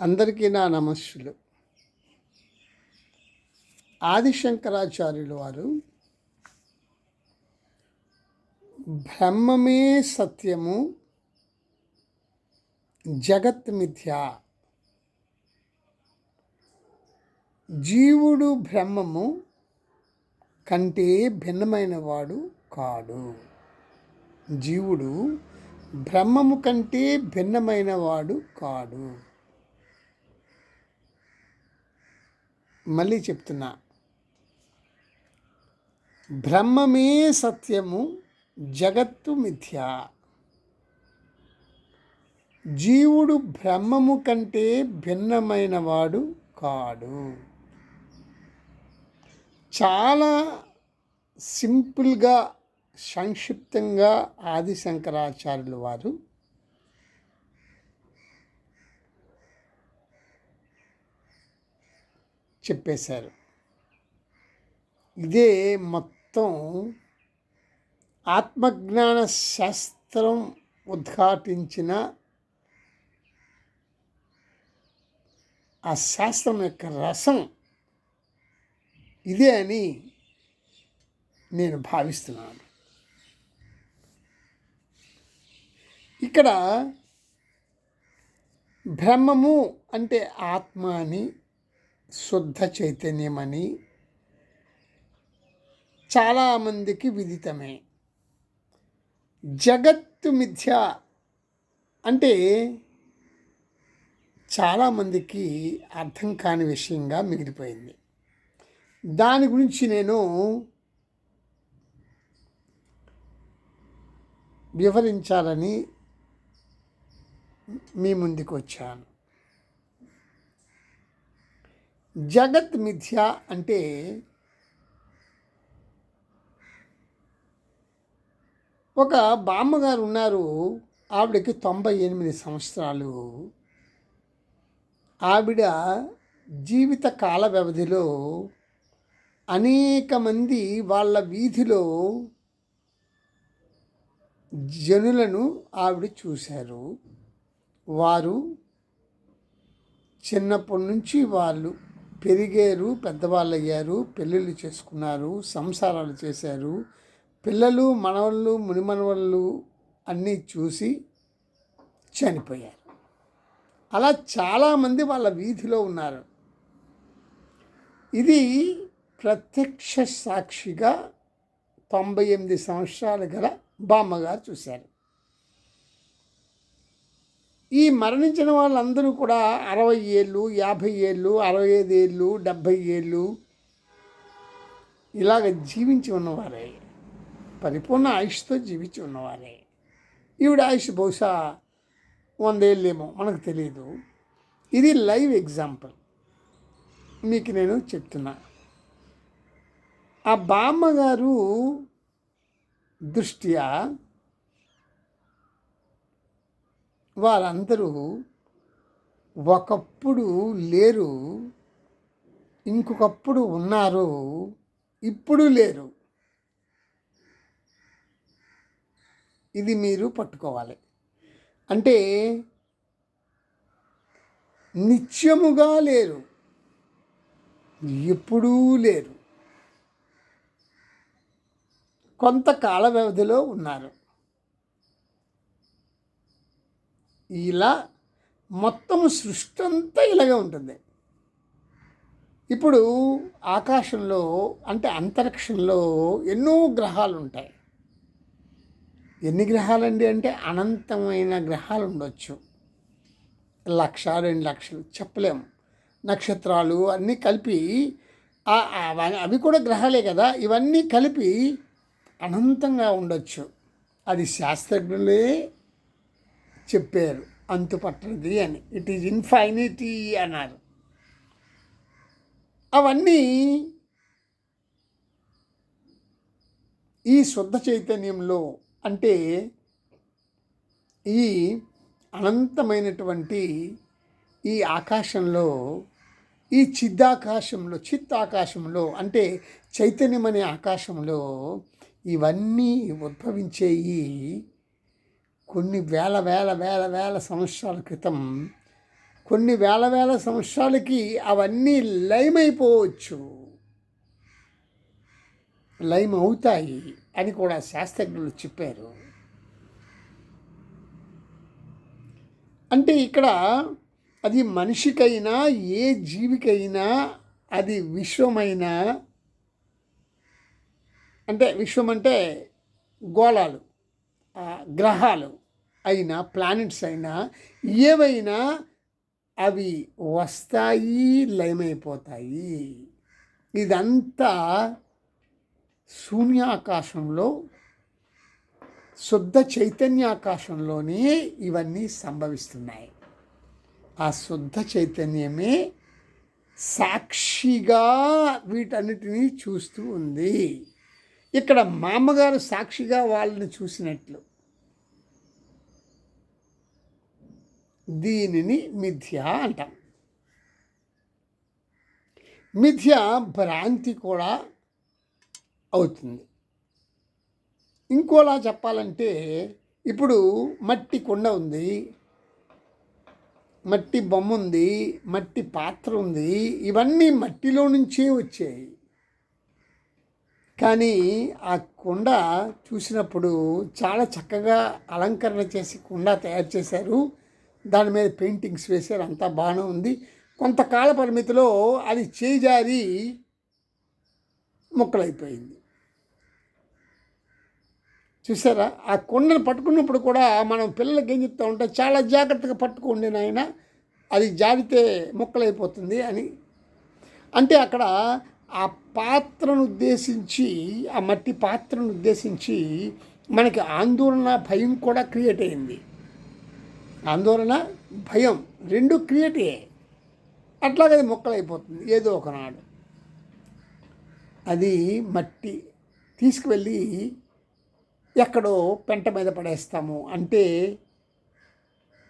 అందరికీ నా నమస్సులు. ఆదిశంకరాచార్యులు వారు బ్రహ్మమే సత్యము జగత్ మిథ్య. జీవుడు బ్రహ్మము కంటే భిన్నమైన వాడు కాడు. జీవుడు బ్రహ్మము కంటే భిన్నమైన వాడు కాడు. మళ్ళీ చెప్తున్నా. బ్రహ్మమే సత్యము జగత్తు మిథ్య. జీవుడు బ్రహ్మము కంటే భిన్నమైనవాడు కాడు. చాలా సింపుల్గా సంక్షిప్తంగా ఆది శంకరాచార్యులు వారు చెప్పేశారు. ఇదే మొత్తం ఆత్మజ్ఞాన శాస్త్రం ఉద్ఘాటించిన ఆ శాస్త్రం యొక్క రసం ఇదే అని నేను భావిస్తున్నాను. ఇక్కడ బ్రహ్మము అంటే ఆత్మ అని శుద్ధ చైతన్యమని చాలామందికి విదితమే. జగత్తు మిథ్య అంటే చాలామందికి అర్థం కాని విషయంగా మిగిలిపోయింది. దాని గురించి నేను వివరించాలని మీ ముందుకు వచ్చాను. జగత్ మిథ్య అంటే ఒక బామ్మగారు ఉన్నారు. ఆవిడకి తొంభై ఎనిమిది సంవత్సరాలు. ఆవిడ జీవిత కాల వ్యవధిలో అనేక మంది వాళ్ళ వీధిలో జనులను ఆవిడ చూశారు. వారు చిన్నప్పటి నుంచి వాళ్ళు పెరిగారు పెద్దవాళ్ళు అయ్యారు పెళ్ళిళ్ళు చేసుకున్నారు సంసారాలు చేశారు. పిల్లలు మనవళ్ళు మునిమనవళ్ళు అన్నీ చూసి చనిపోయారు. అలా చాలామంది వాళ్ళ వీధిలో ఉన్నారు. ఇది ప్రత్యక్ష సాక్షిగా తొంభై ఎనిమిది సంవత్సరాలు గల బామ్మగారు చూశారు. ఈ మరణించిన వాళ్ళందరూ కూడా అరవై ఏళ్ళు యాభై ఏళ్ళు అరవై ఐదు ఏళ్ళు డెబ్భై ఏళ్ళు ఇలాగ జీవించి ఉన్నవారే. పరిపూర్ణ ఆయుష్తో జీవించి ఉన్నవారే. ఈవిడ ఆయుష్ బహుశా వందేళ్ళేమో మనకు తెలియదు ఇది లైవ్ ఎగ్జాంపుల్. మీకు నేను చెప్తున్నా. ఆ బామ్మగారు దృష్ట్యా వారందరూ ఒకప్పుడు లేరు ఇంకొకప్పుడు ఉన్నారు ఇప్పుడు లేరు. ఇది మీరు పట్టుకోవాలి. అంటే నిత్యముగా లేరు ఎప్పుడూ లేరు. కొంతకాల వ్యవధిలో ఉన్నారు. ఇలా మొత్తం సృష్టి అంతా ఇలాగే ఉంటుంది. ఇప్పుడు ఆకాశంలో అంటే అంతరిక్షంలో ఎన్నో గ్రహాలు ఉంటాయి. ఎన్ని గ్రహాలండి అంటే అనంతమైన గ్రహాలు ఉండొచ్చు. లక్ష రెండు లక్షలు చెప్పలేము నక్షత్రాలు అన్నీ కలిపి అవి కూడా గ్రహాలే కదా. ఇవన్నీ కలిపి అనంతంగా ఉండొచ్చు. అది శాస్త్రజ్ఞులే చెప్పారు అంతుపట్టనిది అని. ఇట్ ఈజ్ ఇన్ఫైనిటీ అన్నారు. అవన్నీ ఈ శుద్ధ చైతన్యంలో అంటే ఈ అనంతమైనటువంటి ఈ ఆకాశంలో ఈ చిద్దాకాశంలో చిత్ ఆకాశంలో అంటే చైతన్యం అనే ఆకాశంలో ఇవన్నీ ఉద్భవించేయి కొన్ని వేల వేల వేల వేల సంవత్సరాల క్రితం కొన్ని వేల వేల సంవత్సరాలకి అవన్నీ లయమైపోవచ్చు. లయం అవుతాయి అని కూడా శాస్త్రజ్ఞులు చెప్పారు. అంటే ఇక్కడ అది మనిషికైనా ఏ జీవికైనా అది విశ్వమైనా అంటే విశ్వం అంటే గోళాలు గ్రహాలు. అయినా ప్లానెట్స్ అయినా ఏవైనా అవి వస్తాయి లయమైపోతాయి. ఇదంతా శూన్యాకాశంలో శుద్ధ చైతన్యాకాశంలోనే ఇవన్నీ సంభవిస్తున్నాయి. ఆ శుద్ధ చైతన్యమే సాక్షిగా వీటన్నిటినీ చూస్తూ ఉంది. ఇక్కడ మామగారు సాక్షిగా వాళ్ళని చూసినట్లు. దీనిని మిథ్య అంటాం. మిథ్య భ్రాంతి కూడా అవుతుంది. ఇంకోలా చెప్పాలంటే ఇప్పుడు మట్టి కుండ ఉంది. మట్టి బొమ్మ ఉంది. మట్టి పాత్ర ఉంది. ఇవన్నీ మట్టిలో నుంచే వచ్చాయి. కానీ ఆ కుండ చూసినప్పుడు చాలా చక్కగా అలంకరణ చేసి కుండ తయారు చేశారు. దాని మీద పెయింటింగ్స్ వేశారు అంతా బాగానే ఉంది. కొంతకాల పరిమితిలో అది చేజారి ముక్కలైపోయింది. చూసారా? ఆ కొండను పట్టుకున్నప్పుడు కూడా మనం పిల్లలకి ఏం చెప్తా ఉంటే చాలా జాగ్రత్తగా పట్టుకోండి నాయన అది జారితే ముక్కలైపోతుంది అని. అంటే అక్కడ ఆ పాత్రను ఉద్దేశించి ఆ మట్టి పాత్రను ఉద్దేశించి మనకి ఆందోళన భయం కూడా క్రియేట్ అయింది. ఆందోళన భయం రెండు క్రియేట్ అయ్యాయి. అట్లాగే మొక్కలైపోతుంది ఏదో ఒకనాడు. అది మట్టి తీసుకువెళ్ళి ఎక్కడో పెంట మీద పడేస్తాము అంటే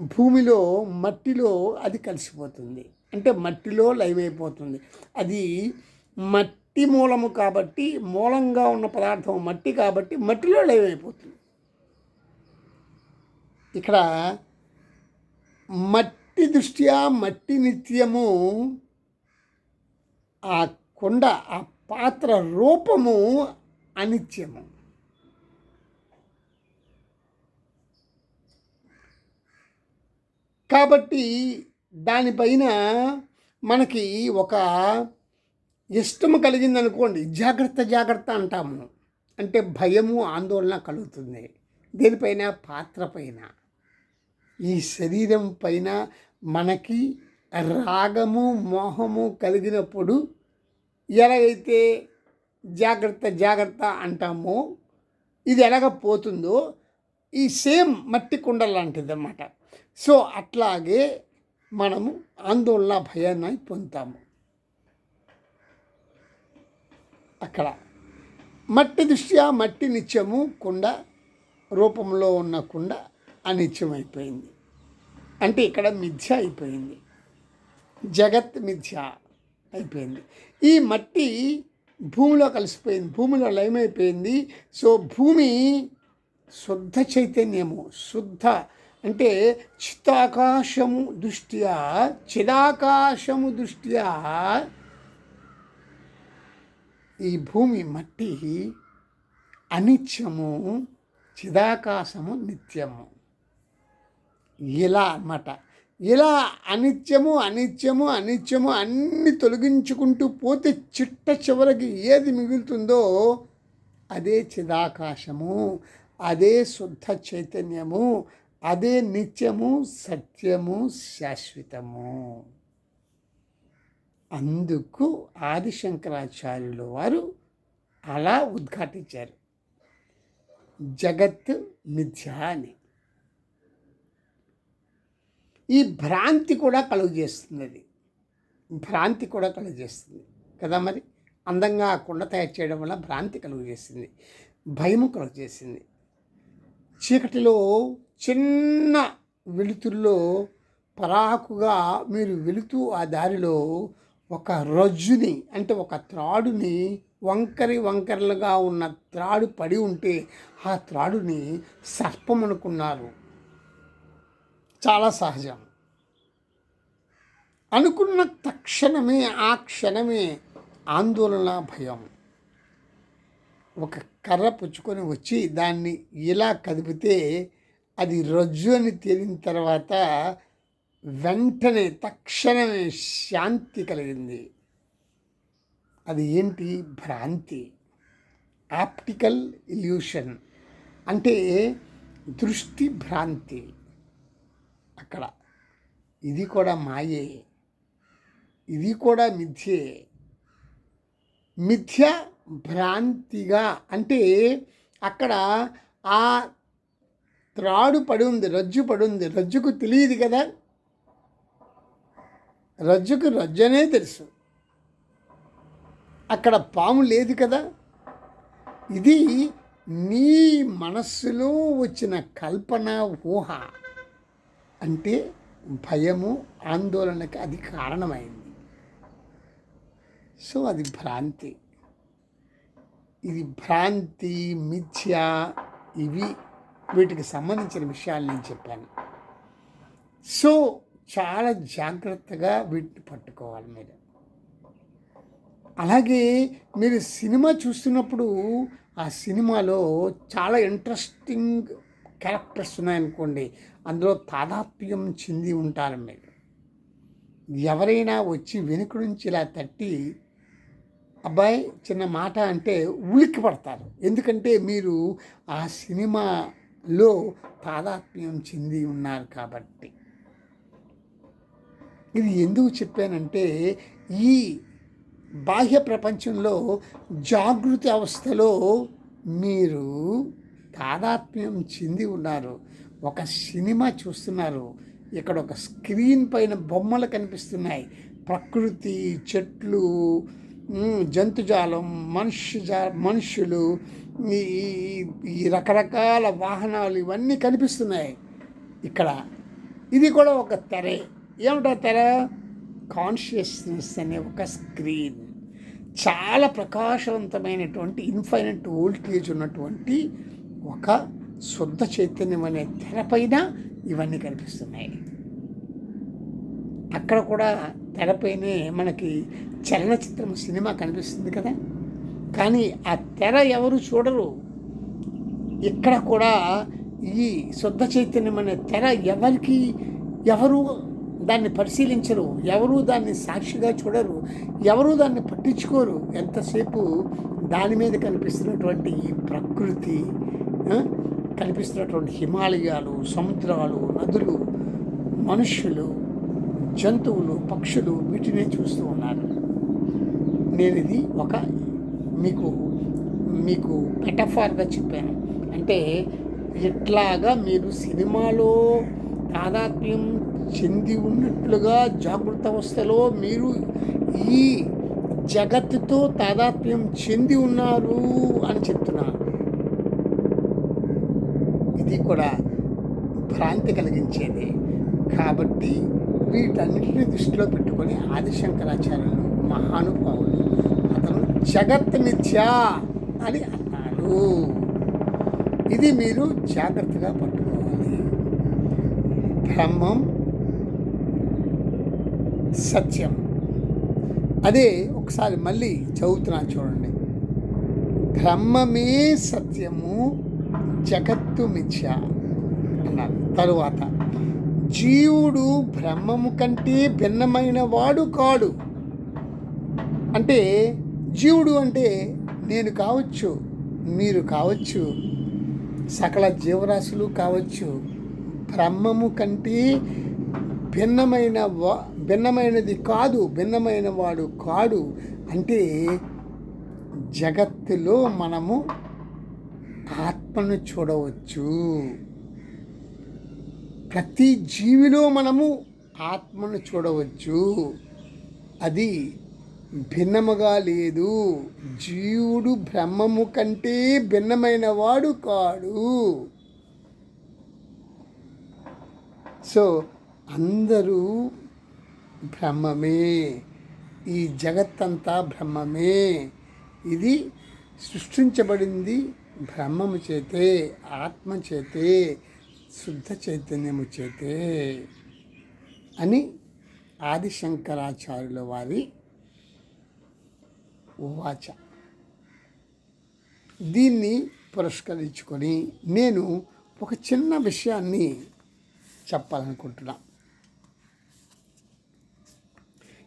భూమిలో మట్టిలో అది కలిసిపోతుంది. అంటే మట్టిలో లైవ్ అయిపోతుంది. అది మట్టి మూలము కాబట్టి మూలంగా ఉన్న పదార్థం మట్టి కాబట్టి మట్టిలో లైవ్ అయిపోతుంది. ఇక్కడ మట్టి దృష్ట్యా మట్టి నిత్యము. ఆ కొండ ఆ పాత్ర రూపము అనిత్యము. కాబట్టి దానిపైన మనకి ఒక ఇష్టము కలిగిందనుకోండి జాగ్రత్త జాగ్రత్త అంటాము. అంటే భయము ఆందోళన కలుగుతుంది. దీనిపైన? పాత్ర పైన. ఈ శరీరం పైన మనకి రాగము మోహము కలిగినప్పుడు ఎలాగైతే జాగ్రత్త జాగ్రత్త అంటామో ఇది ఎలాగ పోతుందో ఈ సేమ్ మట్టి కుండ లాంటిది అన్నమాట సో అట్లాగే మనము ఆందోళన భయాన్ని పొందుతాము. అక్కడ మట్టి దృష్ట్యా మట్టి నిత్యము కుండ రూపంలో ఉన్న కుండ అనిత్యం అయిపోయింది అంటే ఇక్కడ మిథ్య అయిపోయింది. జగత్ మిథ్య అయిపోయింది. ఈ మట్టి భూమిలో కలిసిపోయింది. భూమిలో లయమైపోయింది. సో భూమి శుద్ధ చైతన్యము శుద్ధ అంటే చిత్తాకాశము దృష్ట్యా చిదాకాశము దృష్ట్యా ఈ భూమి మట్టి అనిత్యము చిదాకాశము నిత్యము. ఇలా అన్నమాట. ఇలా అనిత్యము అనిత్యము అనిత్యము అన్ని తొలగించుకుంటూ పోతే చిట్ట చివరికి ఏది మిగులుతుందో అదే చిదాకాశము అదే శుద్ధ చైతన్యము అదే నిత్యము సత్యము శాశ్వతము. అందుకు ఆదిశంకరాచార్యులు వారు అలా ఉద్ఘాటించారు. జగత్ మిథ్య అని. ఈ భ్రాంతి కూడా కలుగజేస్తుంది అది భ్రాంతి కూడా కలుగజేస్తుంది. కదా మరి? అందంగా కుండ తయారు చేయడం వల్ల భ్రాంతి కలుగజేసింది. భయము కలుగజేసింది. చీకటిలో చిన్న వెలుతురులో పరాకుగా మీరు వెళుతూ ఆ దారిలో ఒక రజ్జుని అంటే ఒక త్రాడుని వంకరి వంకరలుగా ఉన్న త్రాడు పడి ఉంటే ఆ త్రాడుని సర్పం అనుకున్నారు చాలా సహజం. అనుకున్న తక్షణమే ఆ క్షణమే ఆందోళన భయం. ఒక కర్ర పుచ్చుకొని వచ్చి దాన్ని ఇలా కదిపితే అది రజ్జు అని తేలిన తర్వాత వెంటనే తక్షణమే శాంతి కలిగింది. అది ఏంటి? భ్రాంతి. Optical illusion. అంటే దృష్టి భ్రాంతి. అక్కడ. ఇది కూడా మాయే. ఇది కూడా మిథ్యే. మిథ్య భ్రాంతిగా అంటే అక్కడ ఆ త్రాడు పడి ఉంది రజ్జు పడి ఉంది. రజ్జుకు తెలియదు కదా. రజ్జుకు రజ్జనే తెలుసు. అక్కడ పాము లేదు కదా. ఇది నీ మనస్సులో వచ్చిన కల్పన ఊహ. అంటే భయము ఆందోళనకి అది కారణమైంది. సో అది భ్రాంతి. ఇది భ్రాంతి మిథ్య ఇవి వీటికి సంబంధించిన విషయాలు నేను చెప్పాను. సో చాలా జాగ్రత్తగా వీటిని పట్టుకోవాలి మీరు. అలాగే మీరు సినిమా చూస్తున్నప్పుడు ఆ సినిమాలో చాలా ఇంట్రెస్టింగ్ క్యారెక్టర్స్ ఉన్నాయనుకోండి అందులో తాదాత్మ్యం చెంది ఉంటారు మీరు. ఎవరైనా వచ్చి వెనుక నుంచి ఇలా తట్టి అబ్బాయి చిన్న మాట అంటే ఉలిక్కి పడతారు. ఎందుకంటే మీరు ఆ సినిమాలో తాదాత్మ్యం చెంది ఉన్నారు కాబట్టి. ఇది ఎందుకు చెప్పానంటే ఈ బాహ్య ప్రపంచంలో జాగృతి అవస్థలో మీరు తాదాత్మ్యం చెంది ఉన్నారు. ఒక సినిమా చూస్తున్నారు. ఇక్కడ ఒక స్క్రీన్ పైన బొమ్మలు కనిపిస్తున్నాయి. ప్రకృతి చెట్లు జంతుజాలం మనుష్య జా మనుషులు ఈ ఈ- ఈ రకరకాల వాహనాలు ఇవన్నీ కనిపిస్తున్నాయి. ఇక్కడ ఇది కూడా ఒక తెరే. ఏమిటా తెర? కాన్షియస్నెస్ అనే ఒక స్క్రీన్. చాలా ప్రకాశవంతమైనటువంటి ఇన్ఫైనట్ వోల్టేజ్ ఉన్నటువంటి ఒక శుద్ధ చైతన్యం అనే తెరపైన ఇవన్నీ కనిపిస్తున్నాయి. అక్కడ కూడా తెరపైనే మనకి చలనచిత్రం సినిమా కనిపిస్తుంది కదా. కానీ ఆ తెర ఎవరు చూడరు. ఇక్కడ కూడా ఈ శుద్ధ చైతన్యం అనే తెర ఎవరికి ఎవరు దాన్ని పరిశీలించరు ఎవరు దాన్ని సాక్షిగా చూడరు ఎవరు దాన్ని పట్టించుకోరు. ఎంతసేపు దాని మీద కనిపిస్తున్నటువంటి ఈ ప్రకృతి కనిపిస్తున్నటువంటి హిమాలయాలు సముద్రాలు నదులు మనుష్యులు జంతువులు పక్షులు వీటినే చూస్తూ ఉన్నారు. నేను ఇది ఒక మీకు మీకు మెటఫార్గా చెప్పాను. అంటే ఇట్లాగా మీరు సినిమాలో తాదాత్మ్యం చెంది ఉన్నట్లుగా జాగ్రత్త అవస్థలో మీరు ఈ జగత్తుతో తాదాత్మ్యం చెంది ఉన్నారు అని చెప్తున్నాను కూడా భ్రాంతి కలిగించేది. కాబట్టి వీటన్నిటిని దృష్టిలో పెట్టుకొని ఆదిశంకరాచార్యులు మహానుభావులు అతను జగత్ మిథ్య అని అన్నారు. ఇది మీరు జాగ్రత్తగా పట్టుకోవాలి. బ్రహ్మం సత్యం. అదే ఒకసారి మళ్ళీ చదువుతున్నాను చూడండి. బ్రహ్మమే సత్యము జగత్తు మిథ్య అన్నారు తరువాత జీవుడు బ్రహ్మము కంటే భిన్నమైన వాడు కాడు. అంటే జీవుడు అంటే నేను కావచ్చు మీరు కావచ్చు సకల జీవరాశులు కావచ్చు బ్రహ్మము కంటే భిన్నమైన వా భిన్నమైనది కాదు భిన్నమైన వాడు కాడు. అంటే జగత్తులో మనము ఆత్మను చూడవచ్చు. ప్రతి జీవిలో మనము ఆత్మను చూడవచ్చు. అది భిన్నముగా లేదు. జీవుడు బ్రహ్మము కంటే భిన్నమైన వాడు కాడు. సో అందరూ బ్రహ్మమే. ఈ జగత్తంతా బ్రహ్మమే. ఇది సృష్టించబడింది బ్రహ్మము చేతే ఆత్మ చేతే శుద్ధ చైతన్యము చేతే అని ఆదిశంకరాచార్యుల వారి ఉవాచ. దీన్ని పురస్కరించుకొని నేను ఒక చిన్న విషయాన్ని చెప్పాలనుకుంటున్నా.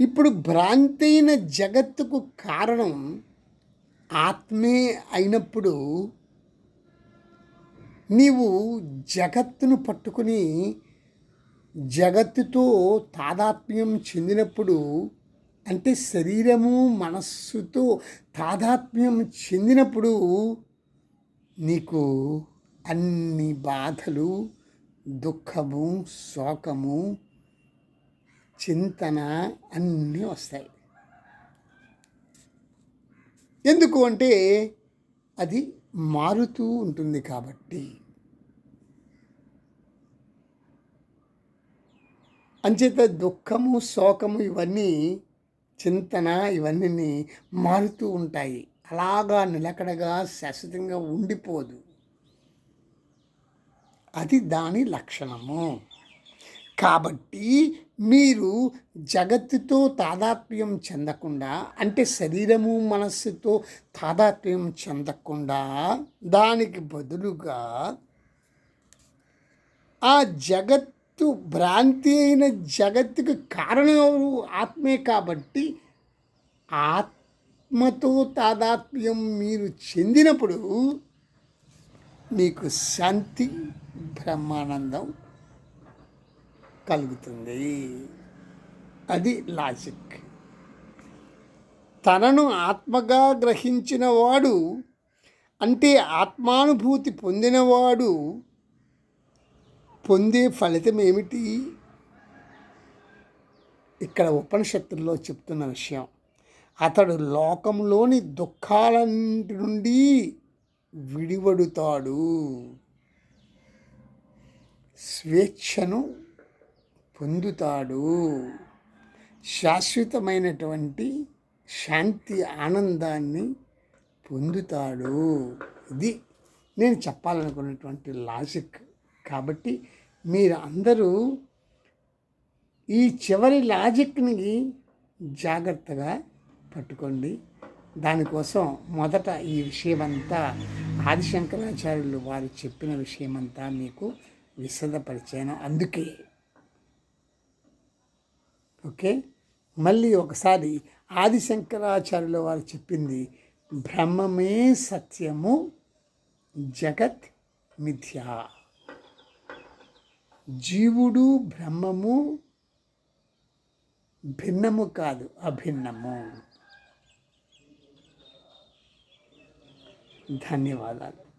ఇప్పుడు భ్రాంతైన జగత్తుకు కారణం ఆత్మే అయినప్పుడు నీవు జగత్తును పట్టుకుని జగత్తుతో తాదాత్మ్యం చెందినప్పుడు అంటే శరీరము మనస్సుతో తాదాత్మ్యం చెందినప్పుడు నీకు అన్ని బాధలు దుఃఖము శోకము చింతన అన్నీ వస్తాయి. ఎందుకు అంటే అది మారుతూ ఉంటుంది కాబట్టి. అంచేత దుఃఖము శోకము ఇవన్నీ చింతన ఇవన్నీ మారుతూ ఉంటాయి. అలాగా నిలకడగా శాశ్వతంగా ఉండిపోదు. అది దాని లక్షణము. కాబట్టి మీరు జగత్తుతో తాదాత్మ్యం చెందకుండా అంటే శరీరము మనస్సుతో తాదాత్మ్యం చెందకుండా దానికి బదులుగా ఆ జగత్తు భ్రాంతి అయిన జగత్తుకు కారణం ఆత్మే కాబట్టి ఆత్మతో తాదాత్మ్యం మీరు చెందినప్పుడు మీకు శాంతి బ్రహ్మానందం కలుగుతుంది. అది లాజిక్. తనను ఆత్మగా గ్రహించిన వాడు అంటే ఆత్మానుభూతి పొందినవాడు పొందే ఫలితం ఏమిటి? ఇక్కడ ఉపనిషత్తుల్లో చెప్తున్న విషయం. అతడు లోకంలోని దుఃఖాలన్నింటి నుండి విడివడుతాడు. స్వేచ్ఛను పొందుతాడు. శాశ్వతమైనటువంటి శాంతి ఆనందాన్ని పొందుతాడు. ఇది నేను చెప్పాలనుకున్నటువంటి లాజిక్. కాబట్టి మీరు అందరూ ఈ చివరి లాజిక్ని జాగ్రత్తగా పట్టుకోండి. దానికోసం మొదట ఈ విషయమంతా ఆదిశంకరాచార్యులు వారు చెప్పిన విషయమంతా మీకు విశదపరిచాను. అందుకే ఓకే? మళ్ళీ ఒకసారి ఆదిశంకరాచార్యుల వారు చెప్పింది బ్రహ్మమే సత్యము జగత్ మిథ్యా. జీవుడు బ్రహ్మము భిన్నము కాదు అభిన్నము. ధన్యవాదాలు.